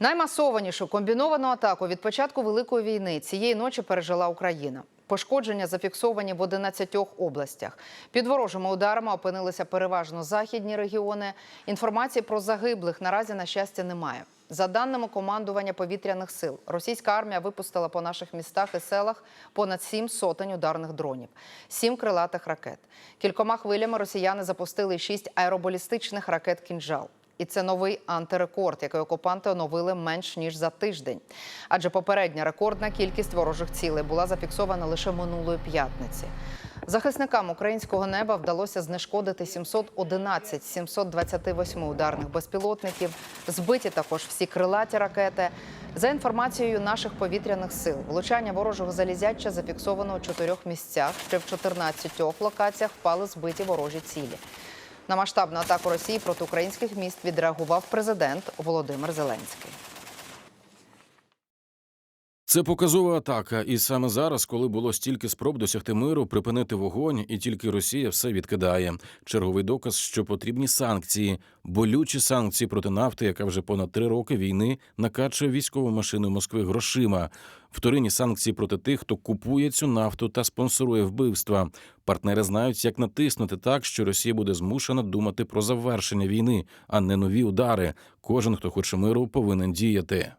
Наймасованішу комбіновану атаку від початку великої війни цієї ночі пережила Україна. Пошкодження зафіксовані в 11 областях. Під ворожими ударами опинилися переважно західні регіони. Інформації про загиблих наразі на щастя немає. За даними командування повітряних сил, російська армія випустила по наших містах і селах понад сім сотень ударних дронів, сім крилатих ракет. Кількома хвилями росіяни запустили шість аеробалістичних ракет «Кінжал». І це новий антирекорд, який окупанти оновили менш ніж за тиждень. Адже попередня рекордна кількість ворожих цілей була зафіксована лише минулої п'ятниці. Захисникам українського неба вдалося знешкодити 711 з 728 ударних безпілотників. Збиті також всі крилаті ракети. За інформацією наших повітряних сил, влучання ворожого залізяча зафіксовано у чотирьох місцях. Ще в 14 локаціях впали збиті ворожі цілі. На масштабну атаку Росії проти українських міст відреагував президент Володимир Зеленський. Це показова атака, і саме зараз, коли було стільки спроб досягти миру, припинити вогонь, і тільки Росія все відкидає. Черговий доказ, що потрібні санкції, болючі санкції проти нафти, яка вже понад три роки війни накачує військову машину Москви грошима. Вторинні санкції проти тих, хто купує цю нафту та спонсорує вбивства. Партнери знають, як натиснути так, що Росія буде змушена думати про завершення війни, а не нові удари. Кожен, хто хоче миру, повинен діяти.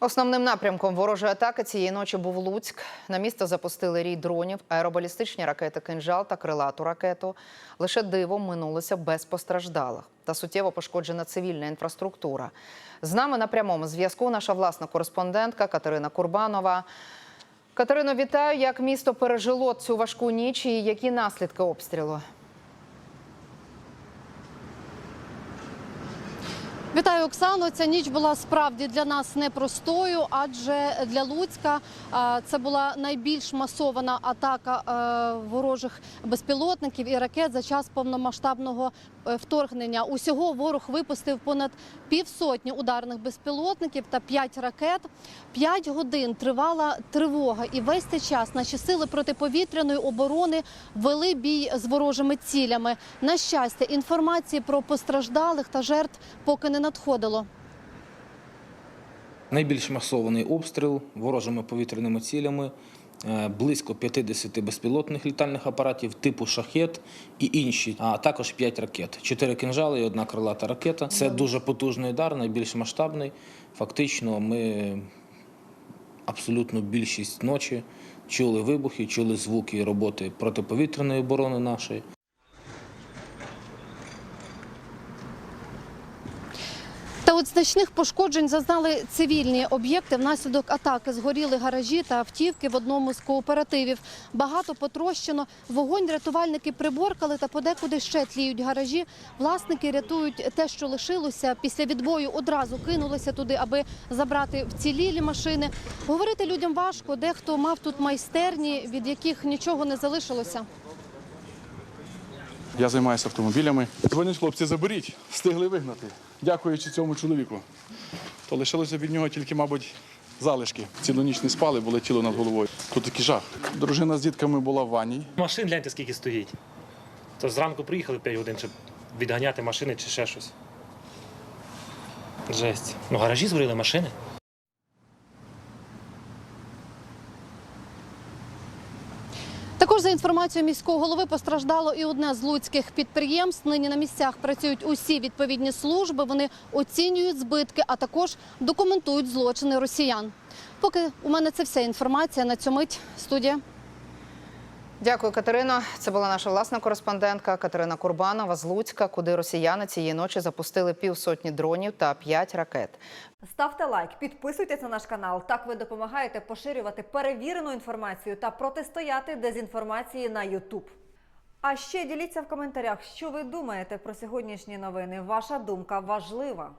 Основним напрямком ворожої атаки цієї ночі був Луцьк. На місто запустили рій дронів, аеробалістичні ракети «Кинжал» та крилату ракету. Лише дивом минулося без постраждалих та суттєво пошкоджена цивільна інфраструктура. З нами на прямому зв'язку наша власна кореспондентка Катерина Курбанова. Катерино, вітаю. Як місто пережило цю важку ніч і які наслідки обстрілу? Вітаю, Оксано. Ця ніч була справді для нас непростою, адже для Луцька це була найбільш масована атака е, ворожих безпілотників і ракет за час повномасштабного вторгнення. Усього ворог випустив понад півсотні ударних безпілотників та п'ять ракет. П'ять годин тривала тривога, і весь цей час наші сили протиповітряної оборони вели бій з ворожими цілями. На щастя, інформації про постраждалих та жертв поки не надходило. Найбільш масований обстріл ворожими повітряними цілями. Е, Близько 50 безпілотних літальних апаратів типу шахет і інші, а також 5 ракет. 4 кинжали і одна крилата ракета. Це дуже потужний удар, найбільш масштабний. Фактично, ми абсолютно більшість ночі чули вибухи, чули звуки роботи протиповітряної оборони нашої. От значних пошкоджень зазнали цивільні об'єкти. Внаслідок атаки згоріли гаражі та автівки в одному з кооперативів. Багато потрощено. Вогонь рятувальники приборкали та подекуди ще тліють гаражі. Власники рятують те, що лишилося. Після відбою одразу кинулися туди, аби забрати вцілілі машини. Говорити людям важко. Дехто мав тут майстерні, від яких нічого не залишилося. Я займаюся автомобілями. Дзвонять хлопці, заберіть, встигли вигнати. Дякуючи цьому чоловіку. То лишилося від нього тільки, мабуть, залишки. Цілу ніч не спали, було тіло над головою. Тут такий жах. Дружина з дітками була в ванні. Машин гляньте, скільки стоїть. То зранку приїхали 5 годин, щоб відганяти машини чи ще щось. Жесть. Ну, гаражі згоріли машини. Також за інформацією міського голови постраждало і одне з луцьких підприємств. Нині на місцях працюють усі відповідні служби. Вони оцінюють збитки, а також документують злочини росіян. Поки у мене це вся інформація на цю мить. Студія. Дякую, Катерино. Це була наша власна кореспондентка Катерина Курбанова з Луцька, куди росіяни цієї ночі запустили півсотні дронів та п'ять ракет. Ставте лайк, підписуйтесь на наш канал. Так ви допомагаєте поширювати перевірену інформацію та протистояти дезінформації на YouTube. А ще діліться в коментарях, що ви думаєте про сьогоднішні новини. Ваша думка важлива.